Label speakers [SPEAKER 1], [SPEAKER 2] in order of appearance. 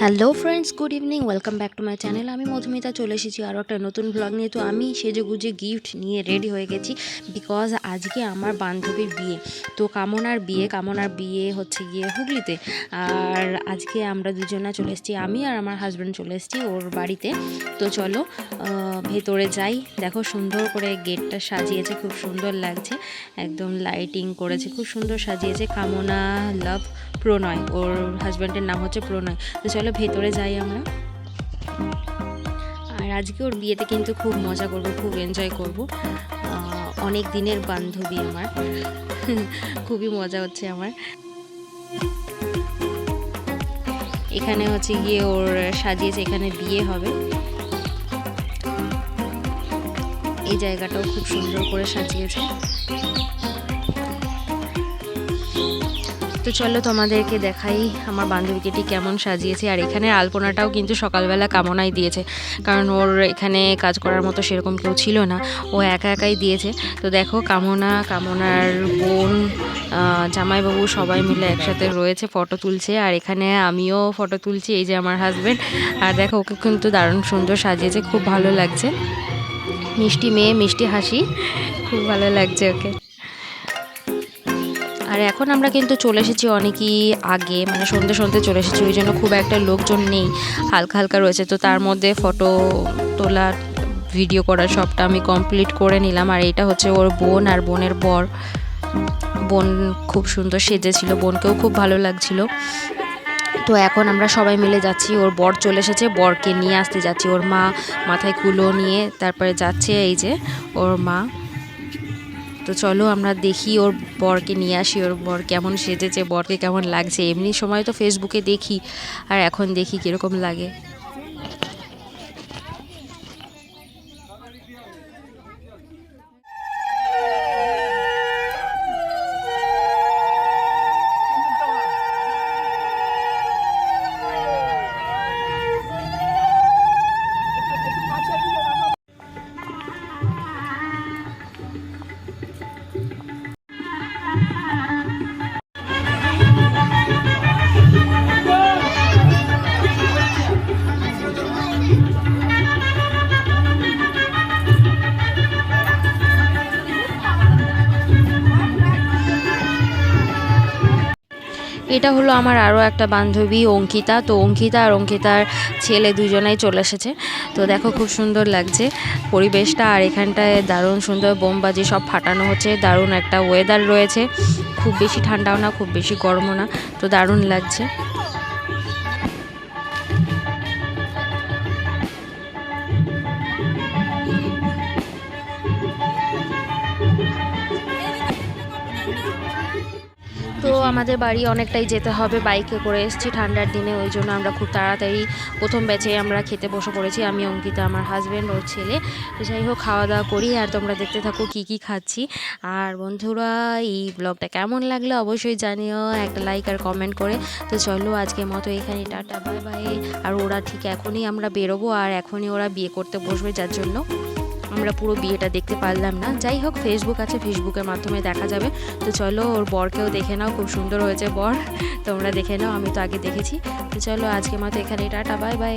[SPEAKER 1] Hello friends good evening welcome back to my channel আমি মধুমিতা চলে এসেছি আরও একটা নতুন ব্লগ নিয়ে। তো আমি সেজে গুজে গিফট নিয়ে রেডি হয়ে গেছি বিকজ আজকে আমার বান্ধবীর বিয়ে। তো কামনার বিয়ে কামনার বিয়ে হচ্ছে গিয়ে হুগলিতে। আর আজকে আমরা দুজনা চলে এসেছি, আমি আর আমার হাজব্যান্ড চলে এসেছি ওর বাড়িতে। তো চলো ভেতরে যাই। দেখো সুন্দর করে গেটটা সাজিয়েছে, খুব সুন্দর লাগছে। একদম লাইটিং করেছে, খুব সুন্দর সাজিয়েছে। কামনা লাভ প্রণয়। ওর হাজব্যান্ডের নাম হচ্ছে প্রণয়। তো চলো ভেতরে যাই আমরা। আর আজকে ওর বিয়েতে কিন্তু খুব মজা করব, খুব এনজয় করব। অনেক দিনের বান্ধবী আমার। খুবই মজা হচ্ছে আমার। এখানে হচ্ছে গিয়ে ওর সাজিয়েছে, এখানে বিয়ে হবে। এই জায়গাটাও খুব সুন্দর করে সাজিয়েছে। তো চলো তোমাদেরকে দেখাই আমার বান্ধবীকে ঠিক কেমন সাজিয়েছে। আর এখানে আলপনাটাও কিন্তু সকালবেলা কামনাই দিয়েছে। কারণ ওর এখানে কাজ করার মতো সেরকম কেউ ছিল না। ও একা একাই দিয়েছে। তো দেখো কামনা, কামনার বোন জামাইবাবু সবাই মিলে একসাথে রয়েছে, ফটো তুলছে। আর এখানে আমিও ফটো তুলছি, এই যে আমার হাজব্যান্ড আর দেখো ওকে কিন্তু দারুণ সুন্দর সাজিয়েছে, খুব ভালো লাগছে। মিষ্টি মেয়ে, মিষ্টি হাসি, খুব ভালো লাগছে ওকে। আর এখন আমরা কিন্তু চলে এসেছি অনেকই আগে মানে সন্ধ্যে সন্ধ্যে চলে এসেছি, ওই জন্য খুব একটা লোকজন নেই, হালকা হালকা রয়েছে। তো তার মধ্যে ফটো তোলা ভিডিও করা সবটা আমি কমপ্লিট করে নিলাম। আর এটা হচ্ছে ওর বোন আর বোনের বর। বোন খুব সুন্দর সেজেছিল, বোনকেও খুব ভালো লাগছিল। তো এখন আমরা সবাই মিলে যাচ্ছি, ওর বর চলে এসেছে, বরকে নিয়ে আসতে যাচ্ছি। ওর মা মাথায় কুলো নিয়ে তারপরে যাচ্ছে এই যে ওর মা। তো চলো আমরা দেখি ওর বরকে নিয়ে আসি, ওর বর কেমন সেজেছে, বরকে কেমন লাগছে। এমনি সময় তো ফেসবুকে দেখি, আর এখন দেখি কীরকম লাগে। এটা হলো আমার আরও একটা বান্ধবী, অঙ্কিতা। তো অঙ্কিতা আর অঙ্কিতার ছেলে দুজনাই চলে এসেছে। তো দেখো খুব সুন্দর লাগছে পরিবেশটা আর এখানটায় দারুণ সুন্দর বোমবাজি সব ফাটানো হচ্ছে। দারুণ একটা ওয়েদার রয়েছে। খুব বেশি ঠান্ডাও না, খুব বেশি গরমও না। তো দারুণ লাগছে। তো আমাদের বাড়ি অনেকটাই যেতে হবে, বাইকে করে এসেছি ঠান্ডার দিনে, ওই জন্য আমরা খুব তাড়াতাড়ি প্রথম ব্যাচে আমরা খেতে বসে পড়েছি, আমি, অঙ্কিতা, আমার হাজব্যান্ড ওর ছেলে। তো যাই হোক, খাওয়া দাওয়া করি আর তোমরা দেখতে থাকো কি কি খাচ্ছি। আর বন্ধুরা, এই ব্লগটা কেমন লাগল অবশ্যই জানিও, একটা লাইক আর কমেন্ট করে। তো চলো আজকের মতো এখানে টাটা বাই বাই আর ওরা ঠিক এখনই আমরা বেরোবো, আর এখনই ওরা বিয়ে করতে বসবে, যার জন্য আমরা পুরো বিয়েটা দেখতে পারলাম না। যাই হোক ফেসবুক আছে ফেসবুকের মাধ্যমে দেখা যাবে। তো চলো, ওর বরকেও দেখে নাও, খুব সুন্দর হয়েছে বর। তোমরা দেখে নাও, আমি তো আগে দেখেছি। তো চলো আজকে মতো এখানে টাটা, বাই বাই।